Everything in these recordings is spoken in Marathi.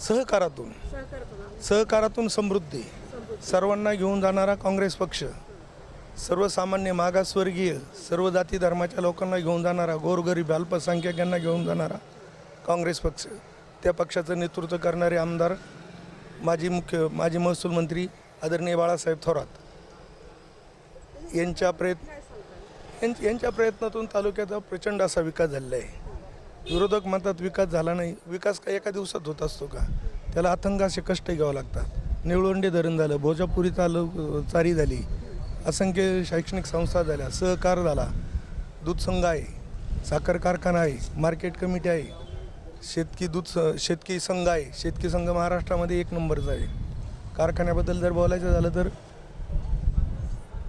सहकारातून. सहकारातून समृद्धी. सर्वांना घेऊन जाणारा काँग्रेस पक्ष. सर्वसामान्य मागासवर्गीय सर्व जाती धर्माच्या लोकांना घेऊन जाणारा गोरगरीब अल्पसंख्याकांना घेऊन जाणारा काँग्रेस पक्ष. त्या पक्षाचं नेतृत्व करणारे आमदार माजी मुख्य माजी महसूल मंत्री आदरणीय बाळासाहेब थोरात. यांच्या प्रयत्न यांच्या यांच्या प्रयत्नातून तालुक्याचा प्रचंड असा विकास झालेला आहे. विरोधक म्हणतात विकास झाला नाही. विकास काय एका दिवसात होत असतो का? त्याला अथंग असे कष्ट घ्यावं लागतात. निळवंडे धरण झालं भोजापुरी तालु चारी झाली असंख्य शैक्षणिक संस्था झाल्या सहकार झाला. दूध संघ आहे साखर कारखाना आहे मार्केट कमिटी आहे शेतकी दूध शेतकी संघ आहे शेतकी संघ महाराष्ट्रामध्ये एक नंबरचा आहे. कारखान्याबद्दल जर बोलायचं झालं तर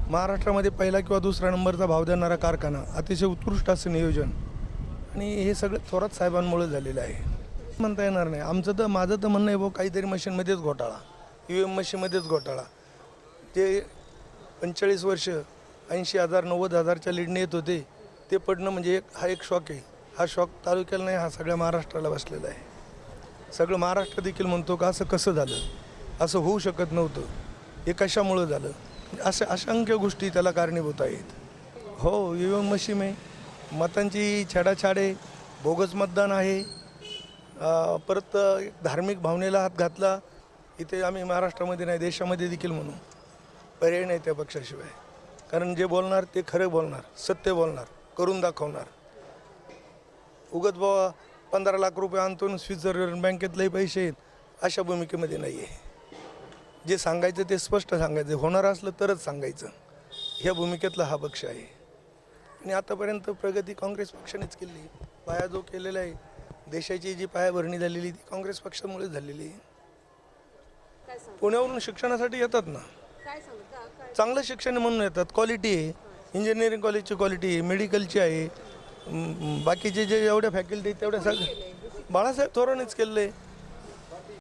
महाराष्ट्रामध्ये पहिला किंवा दुसरा नंबरचा भाव देणारा कारखाना अतिशय उत्कृष्ट असं नियोजन. आणि हे सगळं थोरात साहेबांमुळे झालेलं आहे. म्हणता येणार नाही. आमचं तर माझं तर म्हणणं आहे भाऊ काहीतरी मशीनमध्येच घोटाळा. ई व्ही एम मशीनमध्येच घोटाळा. ते पंचेचाळीस वर्ष ऐंशी हजार नव्वद हजारच्या लीडने येत होते. ते पडणं म्हणजे एक हा एक शॉक आहे. हा शॉक तालुक्याला नाही हा सगळ्या महाराष्ट्राला बसलेला आहे. सगळं महाराष्ट्र देखील म्हणतो का असं कसं झालं? असं होऊ शकत नव्हतं. हे कशामुळं झालं? अशा असंख्य गोष्टी त्याला कारणीभूत आहेत. हो ई व्ही एम मशीन आहे. मतांची छेडाछाड आहे बोगस मतदान आहे. परत एक धार्मिक भावनेला हात घातला. इथे आम्ही महाराष्ट्रामध्ये नाही देशामध्ये देखील म्हणू. पर्याय नाही त्या पक्षाशिवाय. कारण जे बोलणार ते खरं बोलणार सत्य बोलणार करून दाखवणार. उगत बाबा पंधरा लाख रुपये आणतो स्वित्झर्लंड बँकेतलेही पैसे आहेत अशा भूमिकेमध्ये नाही आहे जे सांगायचं ते स्पष्ट सांगायचं. होणार असलं तरच सांगायचं. ह्या भूमिकेतला हा पक्ष आहे. आणि आतापर्यंत प्रगती काँग्रेस पक्षानेच केली. पाया जो केलेला आहे देशाची जी पायाभरणी झालेली ती काँग्रेस पक्षामुळेच झालेली आहे. पुण्यावरून शिक्षणासाठी येतात ना. चांगलं शिक्षण म्हणून येतात. क्वालिटी आहे. इंजिनिअरिंग कॉलेजची क्वालिटी आहे. मेडिकलची आहे. बाकीचे जे एवढ्या फॅकल्टी तेवढ्या सगळ्या बाळासाहेब थोरांनीच केलेलं आहे